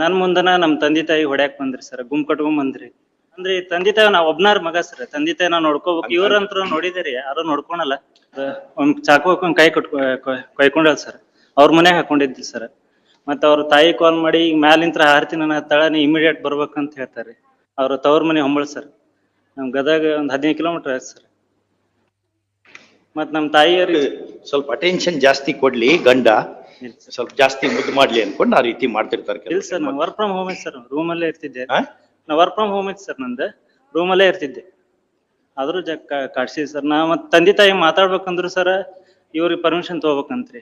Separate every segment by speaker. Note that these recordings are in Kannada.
Speaker 1: ನನ್ ಮುಂದನ ನಮ್ ತಂದೆ ತಾಯಿ ಹೊಡ್ಯಾಕ್ ಬಂದ್ರಿ ಸರ್ ಗುಂಪ್ ಕಟ್ಕೊಂಡ್ ಬಂದ್ರಿ ಅಂದ್ರೆ ತಂದೆ ತಾಯಿ ನಾ ಒಬ್ನಾರ್ ಮಗ ಸರ್, ತಂದೆ ತಾಯಿ ನಾ ನೋಡ್ಕೋಬೇಕು. ಇವ್ರಂತ್ರ ನೋಡಿದಿರಿ, ಯಾರು ನೋಡ್ಕೊಳಲ್ಲ. ಒಂದ್ ಚಾಕು ಹಾಕೊಂಡ್ ಕೈ ಕಟ್ ಕೈಕೊಂಡಲ್ ಸರ್. ಅವ್ರ ಮನ್ಯಾಗ ಹಾಕೊಂಡಿದ್ರಿ ಸರ್. ಮತ್ತ ಅವ್ರ ತಾಯಿ ಕಾಲ್ ಮಾಡಿ ಮ್ಯಾಲಿಂತ್ರ ಆರ್ತಿ ನನ್ನ ತಳ ನೀ ಇಮಿಡಿಯೇಟ್ ಬರ್ಬೇಕಂತ ಹೇಳ್ತಾರೆ. ಅವ್ರ ತವ್ರ ಮನೆ ಹೊಂಬಳ ಸರ್. ನಮ್ ಗದಗ ಒಂದ್ ಹದಿನೈದು ಕಿಲೋಮೀಟರ್ ಆಯ್ತು ಸರ್. ಮತ್ ನಮ್ ತಾಯಿಯವ್ರಿಗೆ
Speaker 2: ಸ್ವಲ್ಪ ಅಟೆನ್ಷನ್ ಜಾಸ್ತಿ ಕೊಡ್ಲಿ ಗಂಡ. ಸ್ವಲ್ಪ ಜಾಸ್ತಿ ಮುದ್ದು ಮಾಡ್ಲಿ ಅನ್ಕೊಂಡು ಆ ರೀತಿ ಮಾಡ್ತಿರ್ತಾರೆ
Speaker 1: ಇಲ್ಲ ಸರ್ ವರ್ಕ್ ಫ್ರಮ್ ಹೋಮ್ ಇತ್ತು ಸರ್ ರೂಮ್ ಅಲ್ಲೇ ಇರ್ತಿದ್ದೆ? ನಾ ವರ್ಕ್ ಫ್ರಮ್ ಹೋಮ್ ಐತೆ ಸರ್ ನಂದು. ರೂಮ್ ಅಲ್ಲೇ ಇರ್ತಿದ್ದೆ. ಆದ್ರೂ ಜ ಕಾಡ್ಸಿ ಸರ್. ನಾ ಮತ್ ತಂದೆ ತಾಯಿ ಮಾತಾಡ್ಬೇಕಂದ್ರು ಸರ್ ಇವ್ರಿಗೆ ಪರ್ಮಿಷನ್ ತಗೋಬೇಕಂತ್ರಿ.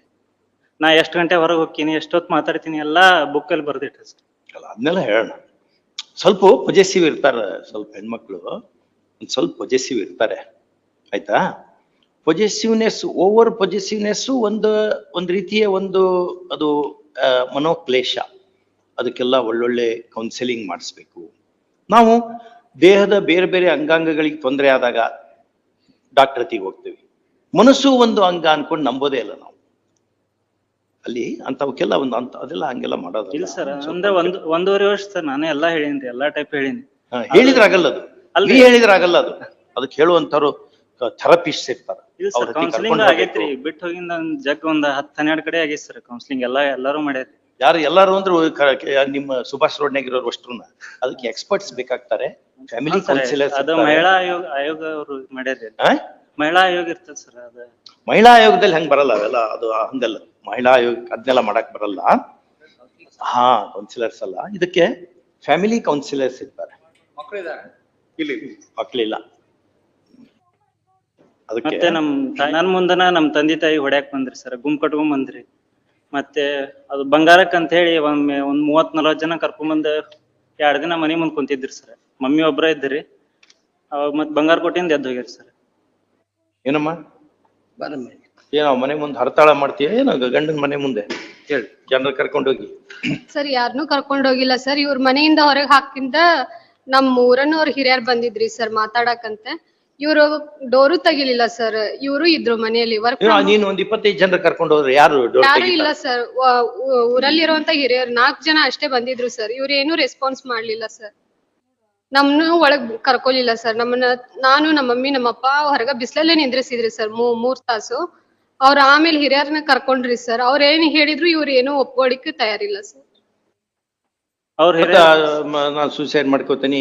Speaker 1: ನಾ ಎಷ್ಟ್ ಗಂಟೆ ಹೊರಗೆ ಹೋಗ್ತೀನಿ ಎಷ್ಟೊತ್ತು ಮಾತಾಡ್ತೀನಿ ಎಲ್ಲಾ ಬುಕ್ ಅಲ್ಲಿ ಬರ್ದಿಟ್ಟ ಸರ್.
Speaker 2: ಅಲ್ಲ ಅದನ್ನೆಲ್ಲ ಹೇಳೋಣ. ಸ್ವಲ್ಪ ಪೊಜೆಸಿವ್ ಇರ್ತಾರೆ ಸ್ವಲ್ಪ ಹೆಣ್ಮಕ್ಳು. ಒಂದ್ ಸ್ವಲ್ಪ ಪೊಜೆಸಿವ್ ಇರ್ತಾರೆ. ಆಯ್ತಾ? ಪೊಜೆಸಿವ್ನೆಸ್ ಓವರ್ ಪೊಜೆಸಿವ್ನೆಸ್ ಒಂದು ಒಂದು ರೀತಿಯ ಒಂದು ಅದು ಮನೋಕ್ಲೇಶ. ಅದಕ್ಕೆಲ್ಲ ಒಳ್ಳೊಳ್ಳೆ ಕೌನ್ಸಿಲಿಂಗ್ ಮಾಡಿಸ್ಬೇಕು. ನಾವು ದೇಹದ ಬೇರೆ ಬೇರೆ ಅಂಗಾಂಗಗಳಿಗೆ ತೊಂದರೆ ಆದಾಗ ಡಾಕ್ಟರ್ ಹತ್ತಿಗೆ ಹೋಗ್ತೀವಿ. ಮನಸ್ಸು ಒಂದು ಅಂಗ ಅನ್ಕೊಂಡು ನಂಬೋದೇ ಇಲ್ಲ ನಾವು. ಅಲ್ಲಿ ಅಂತವಕ್ಕೆಲ್ಲ ಒಂದು ಅಂತ ಅದೆಲ್ಲ ಹಂಗೆಲ್ಲ ಮಾಡೋದು
Speaker 1: ಇಲ್ಲ ಸರ್ ಅಂದ್ರೆ ಒಂದು ಒಂದೂವರೆ ವರ್ಷ ಸರ್ ನಾನೇ ಎಲ್ಲಾ ಹೇಳಿನಿ ಎಲ್ಲಾ ಟೈಪ್ ಹೇಳಿನಿ.
Speaker 2: ಹೇಳಿದ್ರಾಗಲ್ಲ ಹೇಳಿದ್ರೆ ಆಗಲ್ಲ ಅದು. ಅಲ್ಲಿ ಹೇಳಿದ್ರೆ ಆಗಲ್ಲ ಅದು. ಅದಕ್ಕೆ ಹೇಳುವಂತವ್ರು ಥೆರಪಿಸ್ಟ್ ಇರ್ತಾರೆ.
Speaker 1: ಇಲ್ಲ
Speaker 2: ಅವ್ರ
Speaker 1: ಸರ್ ಕೌನ್ಸಿಲಿಂಗ್ ಆಗೈತ್ರಿ.
Speaker 2: ಹೋಗ್ಬೇಕು.
Speaker 1: ಬಿಟ್ಟು ಹೋಗಿಂದ ಒಂದ್ ಜಗ್ ಒಂದ್ ಹತ್ತ್ ಹನ್ನೆರಡ್ ಕಡೆ ಆಗೈತಿ ಸರ್ ಕೌನ್ಸಿಲಿಂಗ್ ಎಲ್ಲಾ ಎಲ್ಲಾರು ಮಾಡ್ಯಾರಿ.
Speaker 2: ಯಾರು ಎಲ್ಲಾರು ಅಂದ್ರೆ ಕ- ಕ- ನಿಮ್ಮ ಸುಭಾಷ್ ರೋಡ್ನಾಗ ಇರೋರು ಅಷ್ಟ್ರುನ ಅದಕ್ಕೆ ಎಕ್ಸ್ಪರ್ಟ್ಸ್ ಬೇಕಾಗ್ತಾರೆ. ಫ್ಯಾಮಿಲಿ
Speaker 1: ಕೌನ್ಸಿಲರ್ sir,
Speaker 2: ಕೌನ್ಸಿಲರ್ಸ್
Speaker 1: ಅದು ಮಹಿಳಾ ಆಯೋಗ ಆಯೋಗ ಅವರು ಮಾಡ್ಯಾರಿ. ಮಹಿಳಾ ಆಯೋಗ ಇರ್ತದ ಸರ್ ಅದ.
Speaker 2: ಮಹಿಳಾ ಆಯೋಗದಲ್ಲಿ ಹೆಂಗ್ ಬರಲ್ಲ ಅವೆಲ್ಲ? ಅದು ಹಂಗಲ್ಲ. ಮಹಿಳಾ ಆಯೋಗ ಅದನ್ನೆಲ್ಲ ಮಾಡಕ್ ಬರಲ್ಲ. ಹಾ ಕೌನ್ಸಿಲರ್ಸ್ ಅಲ್ಲ. ಇದಕ್ಕೆ ಫ್ಯಾಮಿಲಿ ಕೌನ್ಸಿಲರ್ಸ್ ಇರ್ತಾರೆ. ಮಕ್ಕಳಿಲ್ಲ ಅದಕ್ಕೆ
Speaker 1: ಮತ್ತೆ ನಮ್ ನನ್ ಮುಂದನ ನಮ್ ತಂದೆ ತಾಯಿ ಹೊಡ್ಯಾಕ್ ಬಂದ್ರಿ ಸರ್ ಗುಂಪು ಕಟ್ಕೊಂಡ್ ಬಂದ್ರಿ ಮತ್ತೆ ಅದು ಬಂಗಾರಕ್ ಅಂತ ಹೇಳಿ ಒಮ್ಮೆ ಒಂದ್ ಮೂವತ್ ನಲ್ವತ್ ಜನ ಕರ್ಕೊಂಡ್ ಬಂದ್ ಎರಡ್ ದಿನ ಮನಿ ಮುಂದ್ ಕುಂತಿದ್ರಿ ಸರ್. ಮಮ್ಮಿ ಒಬ್ರ ಇದ್ರಿ. ಅವಾಗ ಮತ್ ಬಂಗಾರ ಕೊಟ್ಟಿಂದ ಎದ್ದು ಹೋಗ್ಯಾರ ಸರ್.
Speaker 2: ಏನಮ್ಮ? ಏನೋ ಮನೆ ಮುಂದೆ ಹರತಾಳ ಮಾಡ್ತೀಯ? ಏನೋ ಗಂಡನ ಮನೆ ಮುಂದೆ? ಹೇಳಿ ಜನರ ಕರ್ಕೊಂಡು ಹೋಗಿ.
Speaker 3: ಸರ್ ಯಾರನ್ನೂ ಕರ್ಕೊಂಡ್ ಹೋಗಿಲ್ಲ ಸರ್. ಇವ್ರ ಮನೆಯಿಂದ ಹೊರಗ್ ಹಾಕಿಂದ ನಮ್ ಊರನ್ನವ್ರ ಹಿರಿಯರ್ ಬಂದಿದ್ರಿ ಸರ್ ಮಾತಾಡಕಂತೆ. ಇವ್ರು ಡೋರು ತೆಗಿಲಿಲ್ಲ ಸರ್ ಇವರು ಇದ್ರು ಮನೆಯಲ್ಲಿ ವರ್ಕ್
Speaker 2: ನೀನು ಒಂದ್ ಇಪ್ಪತ್ತೈದು ಜನ ಕರ್ಕೊಂಡು ಹೋದ್ರೆ ಯಾರು ಡೋರ್
Speaker 3: ಯಾರು
Speaker 2: ತೆಗಿತಾರೆ?
Speaker 3: ಇಲ್ಲ ಸರ್ ಊರಲ್ಲಿರುವಂತ ಹಿರಿಯರು ನಾಲ್ಕು ಜನ ಅಷ್ಟೇ ಬಂದಿದ್ರು ಸರ್ ಇವ್ರು ಏನು ರೆಸ್ಪಾನ್ಸ್ ಮಾಡ್ಲಿಲ್ಲ ಸರ್ ನಮ್ನು ಒಳಗ್ ಕರ್ಕೊಲಿಲ್ಲ ಸರ್ ನಮ್ಮನ್ನ ನಾನು ನಮ್ಮ ಮಮ್ಮಿ ನಮ್ಮಪ್ಪ ಹೊರಗ ಬಿಸ್ಲಲ್ಲೇ ನಿಂದ್ರಿಸಿದ್ರಿ ಸರ್ ಮೂ ಮೂರ್ ತಾಸು. ಅವ್ರ ಆಮೇಲೆ ಹಿರಿಯರ್ನ ಕರ್ಕೊಂಡ್ರಿ ಸರ್ ಅವ್ರ ಏನ್ ಹೇಳಿದ್ರು ಇವ್ರು ಏನು ಒಪ್ಕೊಳಿಕ್ಕೆ ತಯಾರಿಲ್ಲ ಸರ್
Speaker 1: ಅವ್ರ
Speaker 2: ಮತ್ತೆ
Speaker 1: ಹಿರಿಯ
Speaker 2: ಮ- ನಾನ್ ಸೂಸೈಡ್ ಮಾಡ್ಕೋತೀನಿ.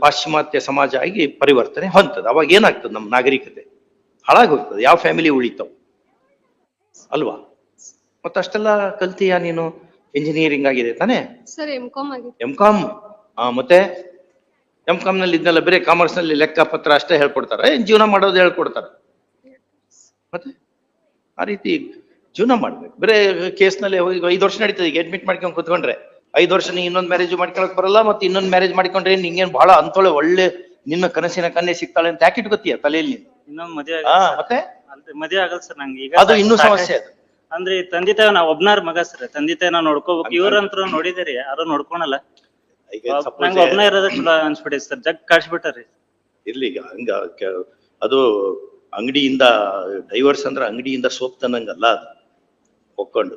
Speaker 2: ಪಾಶ್ಚಿಮಾತ್ಯ ಸಮಾಜ ಆಗಿ ಪರಿವರ್ತನೆ ಹೊಂತದ ಅವಾಗ ಏನಾಗ್ತದೆ ನಮ್ಮ ನಾಗರಿಕತೆ? ಹಾಳಾಗೋಗ್ತದೆ. ಯಾವ ಫ್ಯಾಮಿಲಿ ಉಳಿತಾವ್ ಅಲ್ವಾ? ಮತ್ತಷ್ಟೆಲ್ಲ ಕಲ್ತೀಯ ನೀನು? ಇಂಜಿನಿಯರಿಂಗ್ ಆಗಿದೆ ತಾನೇ?
Speaker 3: ಸರ್ ಎಂ ಕಾಮ್ ಆಗಿದೆ.
Speaker 2: ಎಂ ಕಾಮ್ ಆ ಮತ್ತೆ? ಎಂ ಕಾಮ್ನಲ್ಲಿ ಇದ್ನೆಲ್ಲ ಬೇರೆ ಕಾಮರ್ಸ್ನಲ್ಲಿ ಲೆಕ್ಕ ಪತ್ರ ಅಷ್ಟೇ ಹೇಳ್ಕೊಡ್ತಾರೆ. ಏನ್ ಜೀವನ ಮಾಡೋದು ಹೇಳ್ಕೊಡ್ತಾರೆ? ಮತ್ತೆ? ಆ ರೀತಿ ಜೀವನ ಮಾಡ್ಬೇಕು. ಬೇರೆ ಕೇಸ್ನಲ್ಲಿ ಹೋಗಿ ಐದು ವರ್ಷ ನಡೀತದೆ ಈಗ ಅಡ್ಮಿಟ್ ಮಾಡ್ಕೊಂಡು ಕುತ್ಕೊಂಡ್ರೆ. ಐದು ವರ್ಷ ನೀ ಇನ್ನೊಂದು ಮ್ಯಾರೇಜ್ ಮಾಡ್ಕೊಳಕ್ ಬರಲ್ಲ ಮತ್ತೆ ಇನ್ನೊಂದ್ ಮ್ಯಾರೇಜ್ ಮಾಡ್ಕೊಂಡ್ರೆ ನಿಂಗೇನ್ ಬಹಳ ಅಂತೊಳೆ ಒಳ್ಳೆ ನಿನ್ನ ಕನಸಿನ ಕನ್ನೆ ಸಿಗ್ತಾಳೆ ಅಂತ ಯಾಕೆ ಇಟ್ಕೋತೀಯ ತಲೆಯಲ್ಲಿ? ನೀನು?
Speaker 1: ಇನ್ನೊಂದ್ ಮದ್ಯ
Speaker 2: ಮತ್ತೆ?
Speaker 1: ಮದುವೆ ಆಗಲ್ಲ ಸರ್ ನಂಗೆ. ಈಗ
Speaker 2: ಅದು ಇನ್ನೂ ಸಮಸ್ಯೆ ಅದು.
Speaker 1: ಅಂದ್ರೆ ತಂದೆ ತಾಯಿ ನಾ ಒಬ್ನಾರ್ ಮಗ ಸರ್. ತಂದೆ ತಾಯಿ ನಾ ನೋಡ್ಕೋಬೇಕು ಇವ್ರಂತ್ರ ನೋಡಿದಿರಿ ಯಾರು ನೋಡ್ಕೊಳಲ್ಲ.
Speaker 2: ಈಗ
Speaker 1: ನಂಗೆ
Speaker 2: suppose
Speaker 1: ಒಬ್ನ ಇರೋದ ಚಲೋ ಅನ್ಸ್ಬಿಟ್ಟೈತಿ ಸರ್. ಜಗ್ ಕಾಡ್ಸ್ಬಿಟ್ಟಾರಿ
Speaker 2: ಇರ್ಲಿ ಈಗ ಹಂಗ ಕೆ- ಅದು ಅಂಗಡಿಯಿಂದ ಡೈವರ್ಸ್ ಅಂದ್ರೆ ಅಂಗಡಿಯಿಂದ ಸೋಪ್ ತನ್ನಂಗಲ್ಲ ಅದು. ಒಕ್ಕೊಂಡು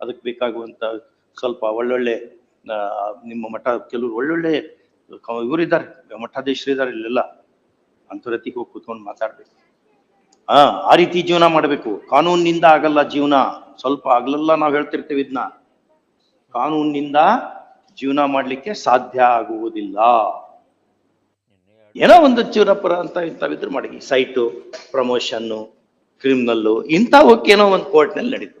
Speaker 2: ಅದಕ್ಕೆ ಬೇಕಾಗುವಂತ ಸ್ವಲ್ಪ ಒಳ್ಳೊಳ್ಳೆ ಆ, ನಿಮ್ಮ ಮಠ ಕೆಲವರು ಒಳ್ಳೊಳ್ಳೆ ಇವರು ಇವರಿದ್ದಾರೆ ಇದ್ದಾರೆ ಇಲ್ಲೆಲ್ಲ. ಅಂತರತಿಗೆ ಹೋಗಿ ಕೂತ್ಕೊಂಡು ಮಾತಾಡ್ಬೇಕು. ಹಾ ಆ ರೀತಿ ಜೀವನ ಮಾಡಬೇಕು. ಕಾನೂನಿನಿಂದ ಆಗಲ್ಲ ಜೀವನ. ಸ್ವಲ್ಪ ಆಗ್ಲಲ್ಲ ನಾವು ಹೇಳ್ತಿರ್ತೀವಿ ಇದನ್ನ ಕಾನೂನಿನಿಂದ ಜೀವನ ಮಾಡ್ಲಿಕ್ಕೆ ಸಾಧ್ಯ ಆಗುವುದಿಲ್ಲ. ಏನೋ ಒಂದು ಜೀವನಪರ ಅಂತ ಇಂಥವಿದ್ರು ಮಾಡಿ. ಸೈಟು ಪ್ರಮೋಷನ್ನು ಕ್ರಿಮಿನಲ್ಲು ಇಂಥವಕ್ಕೇನೋ ಒಂದು ಕೋರ್ಟ್ನಲ್ಲಿ ನಡೀತು.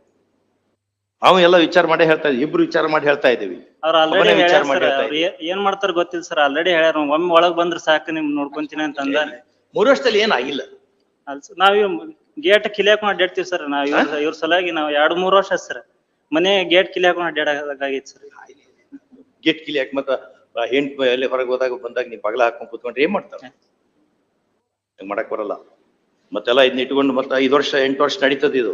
Speaker 2: ನಾವು ಎಲ್ಲ ವಿಚಾರ ಮಾಡಿ ಹೇಳ್ತಾ ಇದ್ದೀವಿ ಇಬ್ರು ವಿಚಾರ ಮಾಡಿ ಹೇಳ್ತಾ ಇದೀವಿ
Speaker 1: ಅವ್ರ ಆಲ್ರೆಡಿ
Speaker 2: ಒಬ್ಬನೇ ವಿಚಾರ
Speaker 1: ಹೇಳ್ಯಾರ
Speaker 2: ಮಾಡಿ
Speaker 1: ಸರ್
Speaker 2: ಹೇಳ್ತಾ
Speaker 1: ಅವ್ರು ಏ- ಏನ್ ಮಾಡ್ತಾರ ಗೊತ್ತಿಲ್ಲ ಸರ್ ಆಲ್ರೆಡಿ ಹೇಳ್ಯಾರ ಒಮ್ಮೆ ಒಳಗ್ ಬಂದ್ರ ಸಾಕು ನಿಮ್ ನೋಡ್ಕೊಂತೀನಿ ಅಂತ ಅಂದ
Speaker 2: ಮೂರು ವರ್ಷದಲ್ಲಿ ಏನಾಗಿಲ್ಲ.
Speaker 1: ನಾವ್ ಗೇಟ್ ಕಿಲಿ ಹಾಕೊಂಡ್ ಅಡ್ಡಾಡ್ತೀವಿ ಸರ್ ನಾವ್ ಇವ್ರ ಇವ್ರ ಸಲುವಾಗಿ ನಾವ್ ಎರಡ್ ಮೂರ್ ವರ್ಷ ಸರ್ ಮನೆ ಗೇಟ್ ಕಿಲಿ ಹಾಕೊಂಡ್ ಅಡ್ಡಾಡಕಾಗೈತಿ ಸರ್
Speaker 2: ಗೇಟ್ ಕಿಲಿ ಹಾಕಿ ಮತ್ತ ಹೆಂಟ್ ಎಲ್ಲಿ ಹೊರಗೆ ಹೋದಾಗ ಬಂದಾಗ ನೀವು ಬಗಲ ಹಾಕೊಂಡ್ ಕೂತ್ಕೊಂಡ್ರೆ ಏನ್ ಮಾಡ್ತಾರ? ಹಂಗ್ ಮಾಡಕ್ ಬರಲ್ಲ. ಮತ್ತೆಲ್ಲ ಇದನ್ನ ಇಟ್ಕೊಂಡು ಮತ್ತೆ ಐದು ವರ್ಷ ಎಂಟು ವರ್ಷ ನಡೀತದ ಇದು.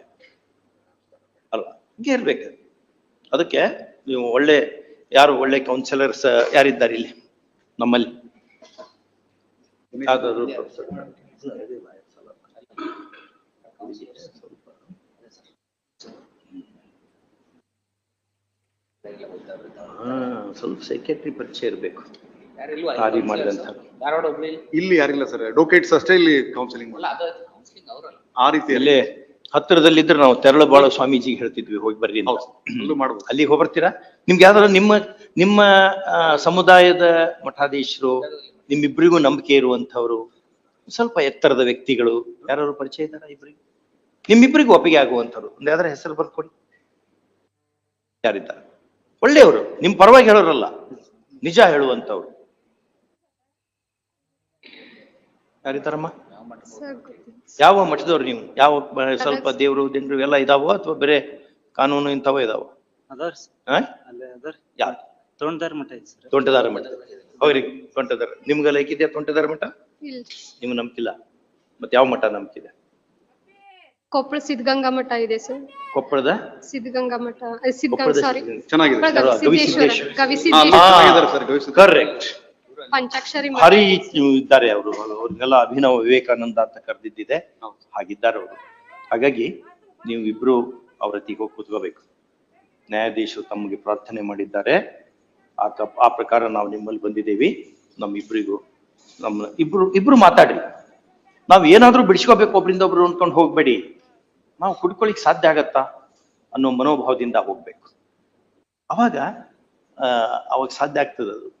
Speaker 2: ಹಿಂಗೆ ಇರ್ಬೇಕು. ಅದಕ್ಕೆ ನೀವು ಒಳ್ಳೆ ಯಾರು ಒಳ್ಳೆ ಕೌನ್ಸಿಲರ್ಸ್ ಯಾರಿದ್ದಾರೆ ಇಲ್ಲಿ? ನಮ್ಮಲ್ಲಿ. ಯಾವ್ದಾದ್ರು ಸ್ವಲ್ಪ ಸೆಕ್ರೆಟರಿ ಪರಿಚಯ ಇರ್ಬೇಕು. ಖಾಲಿ ಮಾಡಿದಂತ.
Speaker 4: ಇಲ್ಲಿ ಯಾರಿಲ್ಲ ಸರ್ ಡೋಕೇಟ್ಸ್ ಅಷ್ಟೇ ಇಲ್ಲಿ ಕೌನ್ಸಿಲಿಂಗ್ ಆ ರೀತಿಯಲ್ಲಿ.
Speaker 2: ಹತ್ತಿರದಲ್ಲಿದ್ರೆ ನಾವು ತೆರಳಬಾಳು ಸ್ವಾಮೀಜಿಗೆ ಹೇಳ್ತಿದ್ವಿ ಹೋಗಿ ಬರ್ರಿ ಅಂತ.
Speaker 4: ಹೌದು. ಅಲ್ಲೂ ಮಾಡ್ಬೋದು.
Speaker 2: ಅಲ್ಲಿಗೆ ಹೋಗ್ಬರ್ತೀರಾ? ನಿಮ್ಗೆ ಯಾವ್ದಾರ ನಿಮ್ಮ ನಿಮ್ಮ ಆ, ಸಮುದಾಯದ ಮಠಾಧೀಶರು ನಿಮ್ಮಿಬ್ಬರಿಗೂ ನಂಬಿಕೆ ಇರುವಂತವ್ರು ಸ್ವಲ್ಪ ಎತ್ತರದ ವ್ಯಕ್ತಿಗಳು ಯಾರು ಪರಿಚಯ ಇದ್ದಾರ ಇಬ್ಬರಿಗೂ ನಿಮ್ಮಿಬ್ಬರಿಗೂ ಒಪ್ಪಿಗೆ ಆಗುವಂಥವ್ರು ಒಂದ್ ಯಾವ್ದಾರ ಹೆಸರು ಬರ್ಕೊಡಿ. ಯಾರಿದ್ದಾರೆ? ಒಳ್ಳೆಯವರು ನಿಮ್ ಪರವಾಗಿ ಹೇಳೋರಲ್ಲ ನಿಜ ಹೇಳುವಂತವ್ರು ಯಾರಿದ್ದಾರಮ್ಮ. ಯಾವ ಮಠದವ್ರು ನೀವು? ಯಾವ ಬ- ಸ್ವಲ್ಪ ದೇವರು ದಿಂಡ್ರು ಎಲ್ಲ ಇದಾವೋ ಅಥವಾ ಬೇರೆ ಕಾನೂನು ಇಂಥವ ಇದಾವ?
Speaker 1: ಸರ್.
Speaker 2: ಆ?
Speaker 1: ಅಲ್ಲೇ ಅದಾರ
Speaker 2: ಯಾರು?
Speaker 1: ತೊಂಡದಾರ ಮಠ ಐತಿ ಸರ್.
Speaker 2: ತೋಂಟದಾರ ಮಠ. ಹೋಗ್ರಿ ತೋಂಟದಾರ. ನಿಮ್ಗೆಲ್ಲ ಐಕಿದ್ಯಾ ತೋಂಟದಾರ ಮಠ?
Speaker 3: ಇಲ್ಲ.
Speaker 2: ನಿಮ್ಗೆ ನಂಬಿಕಿಲ್ಲ ಮತ್ತೆ ಯಾವ ಮಠ ನಂಬಿಕಿದೆ
Speaker 3: ಕೊಪ್ಪಳ ಸಿದ್ಧಗಂಗಾ ಮಠ ಇದೆ ಸರ್.
Speaker 2: ಕೊಪ್ಪಳದ?
Speaker 3: ಸಿದ್ಧಗಂಗಾ ಮಠ. ಸಿದ್ಧಗಂಗಾ.
Speaker 2: ಕೊಪ್ಪಳದ
Speaker 3: ಸಾರಿ
Speaker 4: ಚೆನ್ನಾಗಿದೆ. ಹಾ.
Speaker 2: ಕರೆಕ್ಟ್
Speaker 3: ಪಂಚಾಕ್ಷರಿ
Speaker 2: ಭಾರಿ
Speaker 3: ಇದೆ
Speaker 2: ಇದ್ದಾರೆ. ಅವರು. ಅವ್ರಿಗೆಲ್ಲ ಅಭಿನವ ವಿವೇಕಾನಂದ ಅಂತ ಕರೆದಿದ್ದಿದೆ.
Speaker 4: ಹೌದು.
Speaker 2: ಹಾಗಿದ್ದಾರೆ ಅವರು. ಹಾಗಾಗಿ ನೀವು ಇಬ್ರು ಅವ್ರ ಹತ್ತಿಗೆ ಹೋಗಿ ಕೂತ್ಕೋಬೇಕು. ನ್ಯಾಯಾಧೀಶರು ತಮಗೆ ಪ್ರಾರ್ಥನೆ ಮಾಡಿದ್ದಾರೆ. ಆ ಆ ಪ್ರಕಾರ ನಾವು ನಿಮ್ಮಲ್ಲಿ ಬಂದಿದ್ದೀವಿ. ನಮ್ಮಿಬ್ರಿಗೂ ನಮ್ಮ ಇಬ್ರು ಇಬ್ರು ಮಾತಾಡ್ರಿ. ನಾವು ಏನಾದ್ರೂ ಬಿಡಿಸ್ಕೋಬೇಕು ಒಬ್ರಿಂದ ಒಬ್ರು ಅನ್ಕೊಂಡು ಹೋಗ್ಬೇಡಿ. ನಾವು ಕುಡ್ಕೊಳಿಕ್ ಸಾಧ್ಯ ಆಗತ್ತಾ ಅನ್ನೋ ಮನೋಭಾವದಿಂದ ಹೋಗ್ಬೇಕು. ಅವಾಗ ಆ, ಅವಾಗ ಸಾಧ್ಯ ಆಗ್ತದೆ ಅದು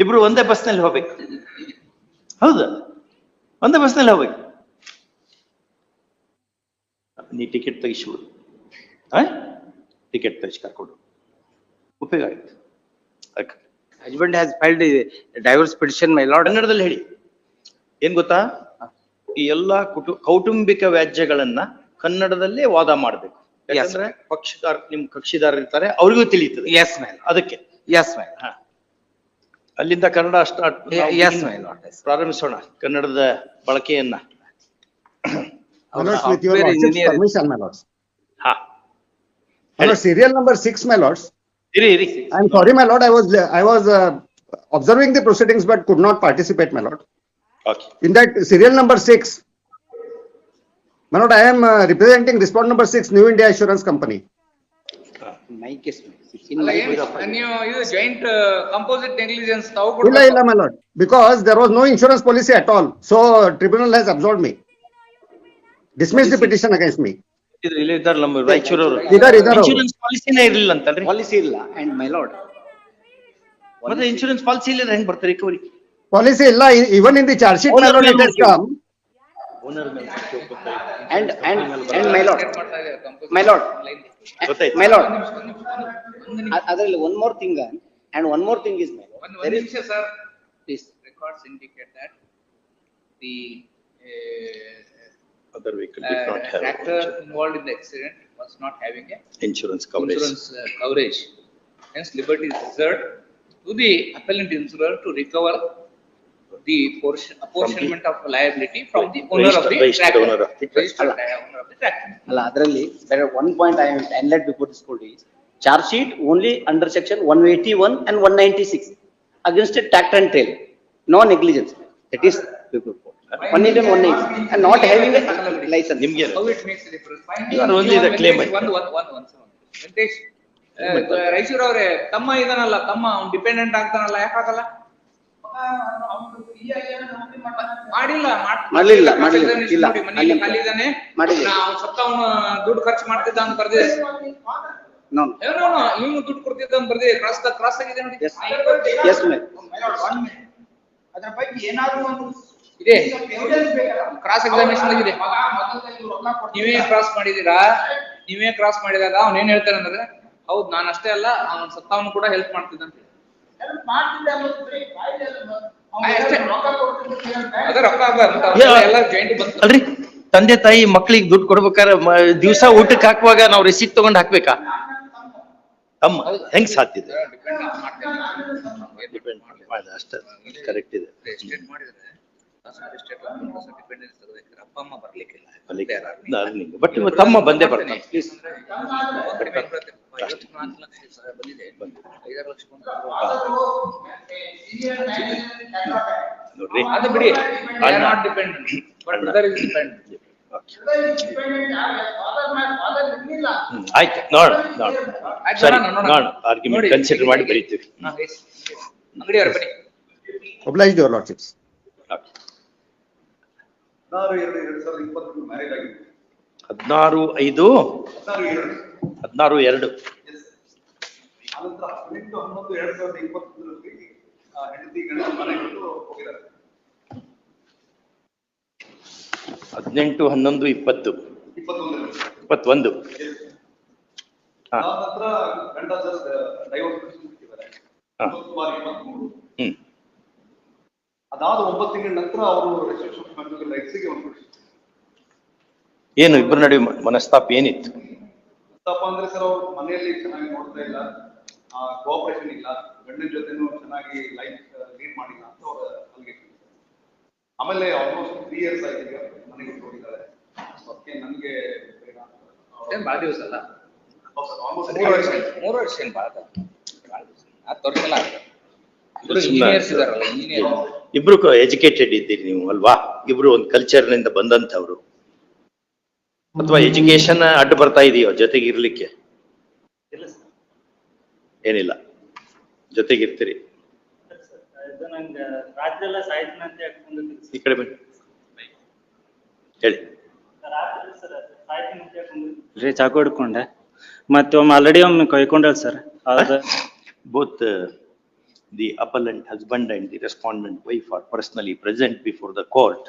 Speaker 2: ಇಬ್ರು ಒಂದೇ ಬಸ್ನಲ್ಲಿ ಹೋಗ್ಬೇಕು. ಹೌದು. ಒಂದೇ ಬಸ್ನಲ್ಲಿ ಹೋಗ್ಬೇಕು. ನೀ ಟಿಕೆಟ್ ತೆಗಿಸ್ಬೋದು ಟಿಕೆಟ್ ತೆಗಿಸಿ ಕರ್ಕೊಂಡು ಉಪಯೋಗ ಆಯ್ತು.
Speaker 5: Husband has filed divorce petition my lord
Speaker 2: ಕನ್ನಡದಲ್ಲಿ ಹೇಳಿ. ಏನ್ ಗೊತ್ತಾ? ಈ ಎಲ್ಲಾ ಕುಟು ಕೌಟುಂಬಿಕ ವ್ಯಾಜ್ಯಗಳನ್ನ ಕನ್ನಡದಲ್ಲೇ ವಾದ ಮಾಡ್ಬೇಕು. ಯಾಕಂದ್ರೆ ಪಕ್ಷದಾರ ನಿಮ್ ಕಕ್ಷಿದಾರರು ಇರ್ತಾರೆ ಅವ್ರಿಗೂ ತಿಳಿಯುತ್ತದೆ.
Speaker 5: ಯಸ್ ಮ್ಯಾನ್
Speaker 2: ಅದಕ್ಕೆ.
Speaker 5: Yes man lord.
Speaker 2: ಹ. ಅಲ್ಲಿಂದ Kannada start
Speaker 5: Yes, my lord. Yes.
Speaker 2: ಪ್ರಾರಂಭಿಸೋಣ ಕನ್ನಡದ ಬಳಕೆಯನ್ನ
Speaker 6: My lords, with your
Speaker 5: software
Speaker 6: lordship's
Speaker 5: engineer-
Speaker 6: permission, my lords.
Speaker 2: ಹಾ
Speaker 6: My lord, serial number six, my lords.
Speaker 2: ಇರಿ ಇರಿ
Speaker 6: I'm sorry, my lord, I was, I was uh, observing the proceedings but could not participate, my lord.
Speaker 2: Okay
Speaker 6: In that serial number six, my lord, I am uh, representing respondent number six, New India Assurance Company.
Speaker 5: My case, my-
Speaker 7: joint composite
Speaker 6: negligence
Speaker 7: ಕೊಡ್ಬೇಕು
Speaker 6: illa, my lord, because there was no insurance policy at all, so tribunal has absolved me. Dismissed the petition against me.
Speaker 2: ಇದು ಇದ್ದಾರೆ ನಮ್ಮ ರಾಯಚೂರವರು
Speaker 6: ಇದಾರೆ, ಇದಾರೆ
Speaker 2: ಇನ್ಶೂರೆನ್ಸ್ ಪಾಲಿಸಿನೇ ಇರ್ಲಿಲ್ಲ ಅಂತಲ್ರಿ
Speaker 5: Policy ಇಲ್ಲ, and my lord.
Speaker 2: ಮತ್ತೆ ಇನ್ಶೂರೆನ್ಸ್ ಪಾಲಿಸಿ ಇಲ್ಲ ಹೆಂಗ್ ಬರ್ತಾರೆ recovery
Speaker 6: Policy illa, e- even in the charge sheet, my lord, it has
Speaker 2: owner ಮೇಲೆ
Speaker 5: And, and, and my lord,
Speaker 7: ಮಾಡ್ತಾ ಇದ್ದಾರೆ composite
Speaker 5: my lord,
Speaker 7: line.
Speaker 2: ಗೊತ್ತಾಯ್ತು.
Speaker 5: my lord. ಅ- ಅದ್ರಲ್ಲಿ one more thing, uh, and one more thing is, my lord.
Speaker 7: ಒಂದ್
Speaker 5: There
Speaker 7: ಒಂದ್
Speaker 5: is,
Speaker 7: ನಿಮಿಷ sir
Speaker 5: please,
Speaker 7: records indicate that the
Speaker 2: other vehicle
Speaker 7: uh,
Speaker 2: did not have
Speaker 7: tractor involved in the accident was not having a
Speaker 2: insurance coverage
Speaker 7: insurance uh, coverage. Hence liberty is reserved to the appellant insurer to recover the portion, apportionment of liability from the owner of the
Speaker 2: Registered-
Speaker 7: tractor.
Speaker 2: owner of the tractor.
Speaker 7: Registered owner of the tractor.
Speaker 5: ಅಲ್ಲ ಅದರಲ್ಲಿ there are one point I have ended before this code is charge sheet only under section one eighty-one and one ninety-six against a tractor and trailer, no negligence. That is before court. One item, one one ninety, and not having a license.
Speaker 2: ನಿಮ್ಗೆ
Speaker 7: How it makes a difference? Fine.
Speaker 2: You are only the claimant.
Speaker 7: One, one, one, second. Venkatesh, dependent Raichur ಅವ್ರೆ ತಮ್ಮ ಇದನಲ್ಲ ತಮ್ಮ ಅವ್ನ್ ಡಿಪೆಂಡೆಂಟ್ ಆಗ್ತಾನಲ್ಲ ಯಾಕಾಗಲ್ಲ ಮಾಡಿಲ್ಲ ಮಾಡ್-
Speaker 5: ಮಾಡ್ಲಿಲ್ಲ, ಮಾಡ್ಲಿಲ್ಲ,
Speaker 7: examination
Speaker 5: ಇಲ್ಲ. ಮನೆಯಲ್ಲಿ
Speaker 7: ಖಾಲಿ ಇದಾನೆ
Speaker 5: ಮಾಡಿಲ್ಲ.
Speaker 7: ಅವ್ನು ಸತ್ತ ಅವನು ದುಡ್ಡು ಖರ್ಚು ಮಾಡ್ತಿದ್ದ ಅಂತ ಬರ್ದಿದೆ
Speaker 5: No,
Speaker 7: ಏನೋ ಇವನು ದುಡ್ಡು ಕೊಡ್ತಿದ್ದ ಅಂತ ಬರ್ದಿದೆ ಕ್ರಾಸ್ ಕ್ರಾಸ್ ಆಗಿದೆ ನೋಡಿ.
Speaker 5: ಎಸ್ yes, ಅದರ
Speaker 8: ಅದ್ರ ಬಗ್ಗೆ ಏನಾದ್ರು ಒಂದು
Speaker 7: ಇದೆ. ಕ್ರಾಸ್ ಎಕ್ಸಾಮಿನೇಷನ್ ಆಗಿದೆ. ನೀವೇ ಕ್ರಾಸ್ ಮಾಡಿದೀರಾ ನೀವೇ ಕ್ರಾಸ್ ಮಾಡಿದಾಗ ಅವ್ನ್ ಏನ್ ಹೇಳ್ತಾನೆ ಅಂದ್ರೆ ಹೌದ್ ನಾನ್ ಅಷ್ಟೇ ಅಲ್ಲ ಅವ್ನ್ ಸತ್ತವನು ಕೂಡ ಹೆಲ್ಪ್ ಮಾಡ್ತಿದ್ದ
Speaker 2: ಅಲ್ರಿ? ತಂದೆ ತಾಯಿ ಮಕ್ಳಿಗೆ ದುಡ್ಡು ಕೊಡ್ಬೇಕಾದ್ರೆ ದಿವಸ ಊಟಕ್ಕೆ ಹಾಕುವಾಗ ನಾವು ರೆಸಿಪ್ ತಗೊಂಡ್ ಹಾಕ್ಬೇಕಾ? ತಮ್ಮ ಹೆಂಗ್ ಸಾಧ್ಯ ಅಷ್ಟೇ. ಕರೆಕ್ಟ್ ಇದೆ.
Speaker 7: ಎಸ್ಟೇಟ್ ಮಾಡಿದ್ರೆ ಎಸ್ಟೇಟ್ ಡಿಪೆಂಡೆನ್ಸ್ ತೆಗೆದ್ರೆ ಅಪ್ಪ ಅಮ್ಮ ಬರ್ಲಿಕ್ಕಿಲ್ಲ.
Speaker 2: ಬಟ್ ತಮ್ಮ ಬಂದೇ ಬರ್ತಾನೆ
Speaker 7: ನಾಲ್ಕು ಲಕ್ಷ ಬಂದಿದೆ. ಐದಾರು ಲಕ್ಷ
Speaker 2: ನೋಡ್ರಿ.
Speaker 7: ಅದು ಬಿಡಿ. Not dependent but
Speaker 8: brother is dependent.
Speaker 2: ಆಯ್ತು. ನೋಡ ನೋಡ ಸರಿ. ನೋಡ. ಆರ್ಗ್ಯುಮೆಂಟ್ ಕನ್ಸಿಡರ್ ಮಾಡಿ ಬರೀತೀವಿ.
Speaker 7: ಅಂಗಡಿ ಅವ್ರ ಬನ್ನಿ.
Speaker 6: Lordships.
Speaker 2: Okay.
Speaker 4: ಹದಿನಾರು ಎರಡು ಎರಡು ಸಾವಿರದ ಇಪ್ಪತ್ತು ಮ್ಯಾರೇಜ್ ಆಗಿದೆ
Speaker 2: ಹದಿನಾರು ಐದು.
Speaker 4: ಹದಿನಾರು ಎರಡು.
Speaker 2: ಹದಿನಾರು ಎರಡು.
Speaker 4: ಹದಿನೆಂಟು ಹನ್ನೊಂದು ಎರಡ್ ಸಾವಿರದ ಇಪ್ಪತ್ತೊಂದರಲ್ಲಿ ಆ, ಹೆಂಡತಿ ಗಂಡ ಮನೆ ಬಿಟ್ಟು ಹೋಗಿದ್ದಾರೆ
Speaker 2: ಹದಿನೆಂಟು ಹನ್ನೊಂದು ಇಪ್ಪತ್ತು ಇಪ್ಪತ್ತೊಂದು
Speaker 4: ಅದಾದ ಒಂಬತ್ತು ತಿಂಗಳ ನಂತರ ಅವರು
Speaker 2: ಏನು ಇಬ್ಬರ ನಡುವೆ ಮನಸ್ತಾಪ ಏನಿತ್ತು?
Speaker 4: ತಪ್ಪ ಅಂದ್ರೆ ಸರ್ ಅವ್ರು ಮನೆಯಲ್ಲಿ ಚೆನ್ನಾಗಿ ನೋಡ್ತಾ ಇಲ್ಲ. ಕೋಆಪರೇಷನ್ ಇಲ್ಲ. ಗಂಡನ ಜೊತೆನೂ ಚೆನ್ನಾಗಿ ಲೈಫ್ ಲೀಡ್ ಮಾಡಿಲ್ಲ ಅಂತ ಅವ್ರ ಅಲ್ಲಿಗೆ ಆಮೇಲೆ ಆಲ್ಮೋಸ್ಟ್ ತ್ರೀ ಇಯರ್ಸ್ ಆಗಿದೆ ಮನೆಗೆ ಬಿಟ್ಟು ಹೋಗಿದ್ದಾರೆ. ಅದಕ್ಕೆ ನನಗೆ
Speaker 7: ಏನ್ ದಿವಸ ಅಲ್ಲ? ಮೂರು ವರ್ಷ ವರ್ಷ ಏನ್ ಬಾಳ ಹತ್ತು ವರ್ಷ ಎಲ್ಲ ಆಗಿದೆ ಇಂಜಿನಿಯರ್ಸ್ ಇದಾರಲ್ಲ ಇಂಜಿನಿಯರ್
Speaker 2: ಇಬ್ರು ಎಜುಕೇಟೆಡ್ ಇದ್ದೀರಿ ನೀವು ಅಲ್ವಾ? ಇಬ್ರು ಒಂದು ಕಲ್ಚರ್ನಿಂದ ಬಂದಂತವ್ರು ಅಥವಾ ಎಜುಕೇಶನ್ ಅಡ್ಡ ಬರ್ತಾ ಇದೆಯೋ ಜೊತೆಗೆ ಇರ್ಲಿಕ್ಕೆ?
Speaker 1: ಇಲ್ಲ ಸರ್.
Speaker 2: ಏನಿಲ್ಲ. ಜೊತೆಗಿರ್ತೀರಿ ಈ ಕಡೆ ಬನ್ನಿ. ಹೇಳಿ.
Speaker 1: ರೀ ಚಾಕು ಹಿಡ್ಕೊಂಡೆ. ಮತ್ತೆ ಒಮ್ಮೆ ಆಲ್ರೆಡಿ ಒಮ್ಮೆ ಕೊಯ್ಕೊಂಡಲ್ sir?
Speaker 2: Both the appellant husband and the respondent wife are personally present before the before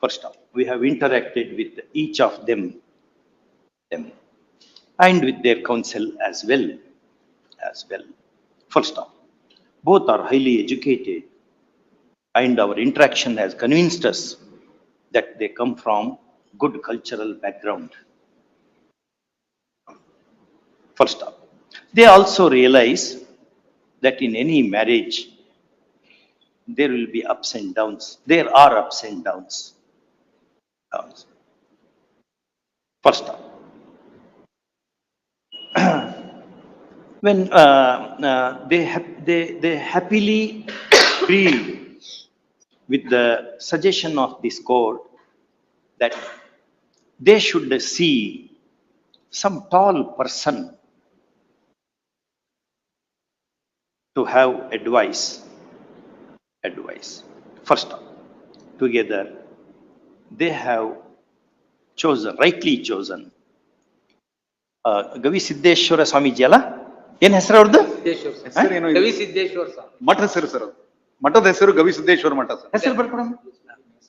Speaker 2: First off, we have interacted with each of them, them, and with their counsel as well, as well. First off, both are highly educated, and our interaction has convinced us that they come from good cultural background. First off, they also realize that in any marriage, there will be ups and downs. There are ups and downs. First when uh, uh, they they they happily agree with the suggestion of this court that they should see some tall person to have advice, advice. First, together, they have chosen, rightly chosen. ಆ, ಗವಿ ಸಿದ್ದೇಶ್ವರ ಸ್ವಾಮೀಜಿ ಅಲ್ಲ ಏನ್ ಹೆಸರು ಅವ್ರದ್ದು
Speaker 7: ಸಿದ್ದೇಶ್ವರ ಸರ್.
Speaker 4: ಹೆಸರೇನು ಇದೆ?
Speaker 7: ಕವಿ ಸಿದ್ದೇಶ್ವರ ಸರ್
Speaker 4: ಮಠದ ಹೆಸರು ಸರ್ ಅದು. ಮಠದ ಹೆಸರು ಗವಿಸಿದ್ದೇಶ್ವರ ಮಠ ಸರ್.
Speaker 2: ಹೆಸರು ಬರ್ಕೊಡಮ್ಮ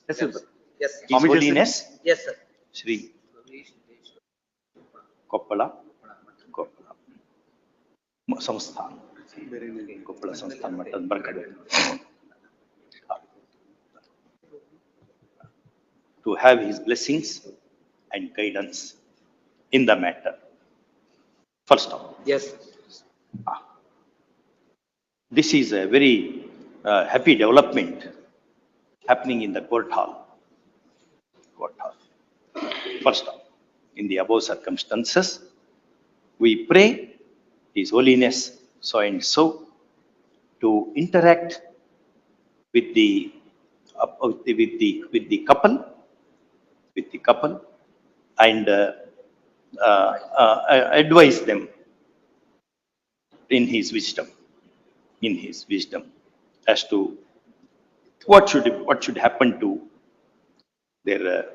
Speaker 2: ಹೆಸರು ಬರ್
Speaker 7: yes
Speaker 2: His Holiness
Speaker 7: yes sir
Speaker 2: Shri Koppal. Koppal. ಮ- ಸಂಸ್ಥಾನ. ಕೊಪ್ಪಳ ಸಂಸ್ಥಾನ ಮಟ್ಟದ ಬರ್ಕಡೆ. To have his blessings and guidance in the matter. First of all,
Speaker 7: yes
Speaker 2: this is a very uh, happy development happening in the court hall. Court hall. First off, in the above circumstances, we pray His Holiness so and so to interact with the, the, with the, with the couple, with the couple and uh, uh, uh, advise them in his wisdom, in his wisdom as to what should, what should happen to their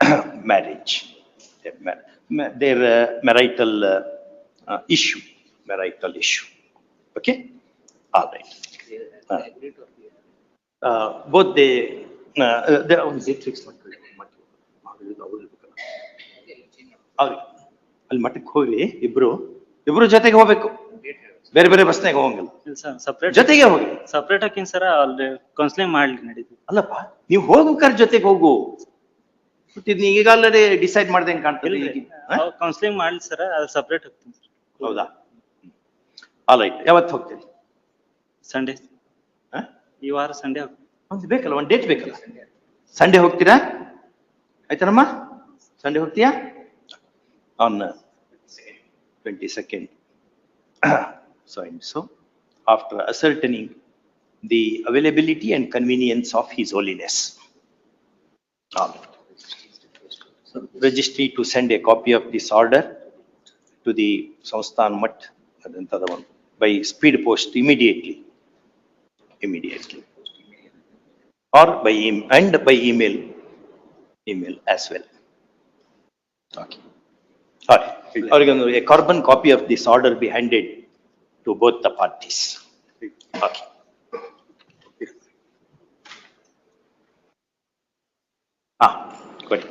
Speaker 2: uh, marriage, their ma- ma- their uh, marital uh, uh, issue, marital issue. Okay? All right. Both they, uh, they ಅವ್ರಿಗೆ ಅವ್ರು ಇರ್ಬೇಕಲ್ಲ. ಅವ್ರಿ ಅಲ್ಲಿ ಮಠಕ್ಕೆ ಹೋಗಿ ಇಬ್ರು ಇಬ್ರು ಜೊತೆಗೆ ಹೋಗ್ಬೇಕು. ಬೇರೆ ಬೇರೆ ಬಸ್ನಾಗ ಹೋಗಂಗಿಲ್ಲ.
Speaker 1: ಸಪ್ರೇಟ್
Speaker 2: ಜೊತೆಗೆ ಹೋಗಿ.
Speaker 1: ಸಪ್ರೇಟ್ ಹಾಕಿನ್ ಸರ ಅಲ್ಲಿ ಕೌನ್ಸಿಲಿಂಗ್ ಮಾಡ್ಲಿ ನಡೀತು
Speaker 2: ಅಲ್ಲಪ್ಪ ನೀವು ಹೋಗ್ಬೇಕಾದ್ರೆ ಜೊತೆಗೆ ಹೋಗು. ಬಟ್ ಇದನ್ನ ಈಗ ಆಲ್ರೆಡಿ ಡಿಸೈಡ್ ಮಾಡ್ದೆ ಕಾಣ್ತಿಲ್ಲ?
Speaker 1: ಕೌನ್ಸಿಲಿಂಗ್ ಮಾಡ್ಲಿ ಸರ್ ಅದು ಸಪ್ರೇಟ್ ಹೋಗ್ತೀನಿ
Speaker 2: ಹೌದಾ? ಆಲ್ ರೈಟ್ ಯಾವತ್ತು ಹೋಗ್ತೀರಿ?
Speaker 1: ಸಂಡೇ? ಈ ವಾರ ಸಂಡೇ ಹೋಗ್ತೀನಿ.
Speaker 2: ಒಂದು ಬೇಕಲ್ಲ ಒಂದು ಡೇಟ್ ಬೇಕಲ್ಲ. ಸಂಡೇ ಹೋಗ್ತೀರಾ? ಆಯ್ತಾನಮ್ಮ ಸಂಡೇ ಹೋಗ್ತೀಯಾ on twenty second so and so after ascertaining the availability and convenience of his holiness registry to send a copy of this order to the Sansthan Mutt, ಅದಂತದ ಒಂದು, by speed post immediately, immediately. Or by em, and by email, email as well. Okay. All right. Or going to a carbon copy of this order be handed to both the parties. Okay. Ah,
Speaker 7: good.